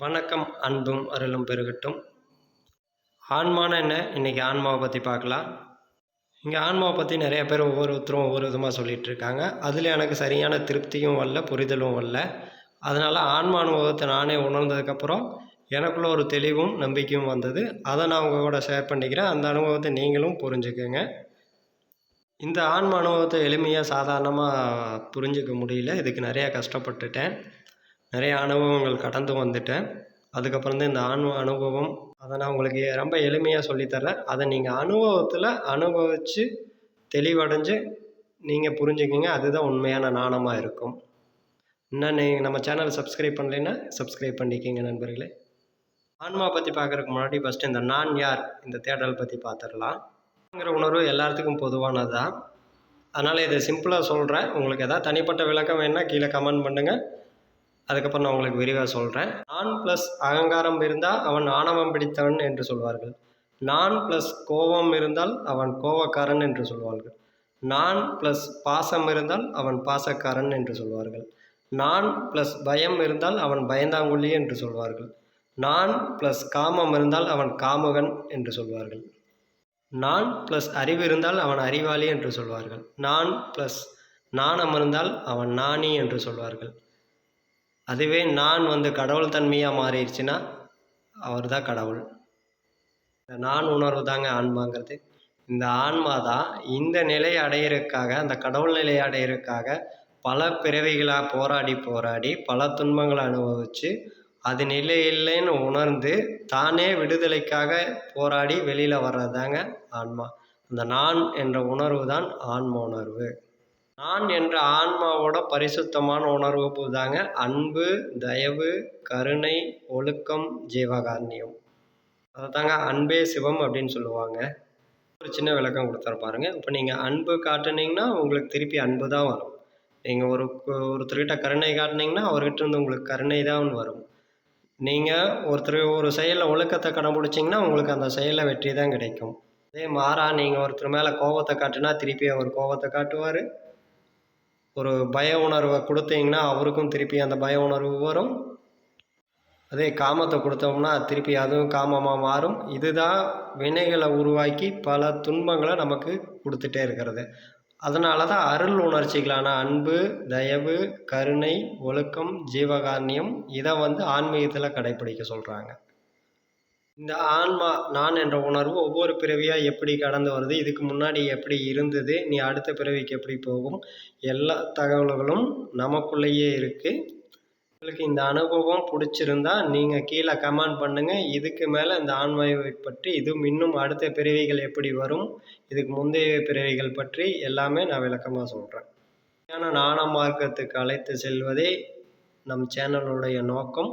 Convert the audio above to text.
வணக்கம் அன்பும் அருளும் பெருகட்டும். ஆன்மானா என்ன? இன்றைக்கி ஆன்மாவை பற்றி பார்க்கலாம். இங்கே ஆன்மாவை பற்றி நிறைய பேர் ஒவ்வொருத்தரும் ஒவ்வொரு விதமாக சொல்லிகிட்டு இருக்காங்க. அதில் எனக்கு சரியான திருப்தியும் வரல புரிதலும் வரல. அதனால் ஆன்மா அனுபவத்தை நானே உணர்ந்ததுக்கப்புறம் எனக்குள்ள ஒரு தெளிவும் நம்பிக்கையும் வந்தது. அதை நான் உங்கள் கூட ஷேர் பண்ணிக்கிறேன். அந்த அனுபவத்தை நீங்களும் புரிஞ்சுக்குங்க. இந்த ஆன்ம அனுபவத்தை எளிமையாக சாதாரணமாக புரிஞ்சிக்க முடியல. இதுக்கு நிறையா கஷ்டப்பட்டுட்டேன். நிறைய அனுபவங்கள் கடந்து வந்துட்டேன். அதுக்கப்புறம் தான் இந்த ஆன்ம அனுபவம் அதை நான் உங்களுக்கு ரொம்ப எளிமையாக சொல்லித்தரேன் அதை நீங்கள் அனுபவத்தில் அனுபவித்து தெளிவடைஞ்சு நீங்கள் புரிஞ்சுக்கிங்க. அதுதான் உண்மையான நாணமாக இருக்கும். இன்னும் நீங்கள் நம்ம சேனலை சப்ஸ்கிரைப் பண்ணலைன்னா சப்ஸ்கிரைப் பண்ணிக்கிங்க நண்பர்களே. ஆன்மா பற்றி பார்க்குறதுக்கு முன்னாடி ஃபஸ்ட்டு இந்த நான் யார் இந்த தேடல் பற்றி பார்த்துடலாம். உணர்வு எல்லாத்துக்கும் பொதுவானது தான் அதனால் இதை சிம்பிளாக சொல்கிறேன் உங்களுக்கு எதாவது தனிப்பட்ட விளக்கம் வேணால் கீழே கமெண்ட் பண்ணுங்கள் அதுக்கப்புறம் நான் உங்களுக்கு விரிவாக சொல்கிறேன் நான் ப்ளஸ் அகங்காரம் இருந்தால் அவன் ஆணவம் பிடித்தவன் என்று சொல்வார்கள். நான் ப்ளஸ் கோபம் இருந்தால் அவன் கோபக்காரன் என்று சொல்வார்கள். நான் ப்ளஸ் பாசம் இருந்தால் அவன் பாசக்காரன் என்று சொல்வார்கள். நான் ப்ளஸ் பயம் இருந்தால் அவன் பயந்தாங்குள்ளி என்று சொல்வார்கள். நான் ப்ளஸ் காமம் இருந்தால் அவன் காமுகன் என்று சொல்வார்கள். நான் ப்ளஸ் அறிவு இருந்தால் அவன் அறிவாளி என்று சொல்வார்கள். நான் ப்ளஸ் நாணம் இருந்தால் அவன் நாணி என்று சொல்வார்கள். அதுவே நான் வந்து கடவுள் தன்மையாக மாறிடுச்சுன்னா அவர் தான் கடவுள். இந்த நான் உணர்வு தாங்க ஆன்மாங்கிறது. இந்த ஆன்மா தான் இந்த நிலையை அடையிறதுக்காக அந்த கடவுள் நிலையை அடையிறதுக்காக பல பிறவிகளாக போராடி போராடி பல துன்பங்களை அனுபவித்து அது நிலை இல்லைன்னு உணர்ந்து தானே விடுதலைக்காக போராடி வெளியில் வர்றது தாங்க ஆன்மா. அந்த நான் என்ற உணர்வு தான் ஆன்ம உணர்வு. நான் என்ற ஆன்மாவோட பரிசுத்தமான உணர்வு தாங்க அன்பு தயவு கருணை ஒழுக்கம் ஜீவகாரண்யம். அதை தாங்க அன்பே சிவம் அப்படின்னு சொல்லுவாங்க. ஒரு சின்ன விளக்கம் கொடுத்துரு பாருங்க. இப்போ நீங்கள் அன்பு காட்டுனீங்கன்னா உங்களுக்கு திருப்பி அன்பு தான் வரும். நீங்கள் ஒரு ஒருத்தர்கிட்ட கருணை காட்டினீங்கன்னா அவர்கிட்ட இருந்து உங்களுக்கு கருணை தான் வரும். நீங்கள் ஒருத்தர் ஒரு செயலில் ஒழுக்கத்தை கடைபிடிச்சிங்கன்னா உங்களுக்கு அந்த செயலில் வெற்றி தான் கிடைக்கும். அதே மாறா நீங்கள் ஒருத்தர் மேலே கோபத்தை காட்டினா திருப்பி அவர் கோபத்தை காட்டுவார். ஒரு பய உணர்வை கொடுத்தீங்கன்னா அவருக்கும் திருப்பி அந்த பய உணர்வு வரும். அதே காமத்தை கொடுத்தோம்னா திருப்பி அதுவும் காமமாக மாறும். இதுதான் வினைகளை உருவாக்கி பல துன்பங்களை நமக்கு கொடுத்துட்டே இருக்கிறது. அதனால தான் அருள் உணர்ச்சிகளான அன்பு தயவு கருணை ஒழுக்கம் ஜீவகாரண்யம் இதை வந்து ஆன்மீகத்தில் கடைப்பிடிக்க சொல்கிறாங்க இந்த ஆன்மா நான் என்ற உணர்வு ஒவ்வொரு பிறவியாக எப்படி கடந்து வருது இதுக்கு முன்னாடி எப்படி இருந்தது நீ அடுத்த பிறவிக்கு எப்படி போகும் எல்லா தகவல்களும் நமக்குள்ளேயே இருக்குது உங்களுக்கு இந்த அனுபவம் பிடிச்சிருந்தா நீங்கள் கீழே கமெண்ட் பண்ணுங்கள் இதுக்கு மேலே இந்த ஆன்மாவை பற்றி இதுவும் இன்னும் அடுத்த பிறவிகள் எப்படி வரும் இதுக்கு முந்தைய பிறவிகள் பற்றி எல்லாமே நான் விளக்கமாக சொல்கிறேன் ஏன்னா நாண மார்க்கத்துக்கு அழைத்து செல்வதே நம் சேனலுடைய நோக்கம்.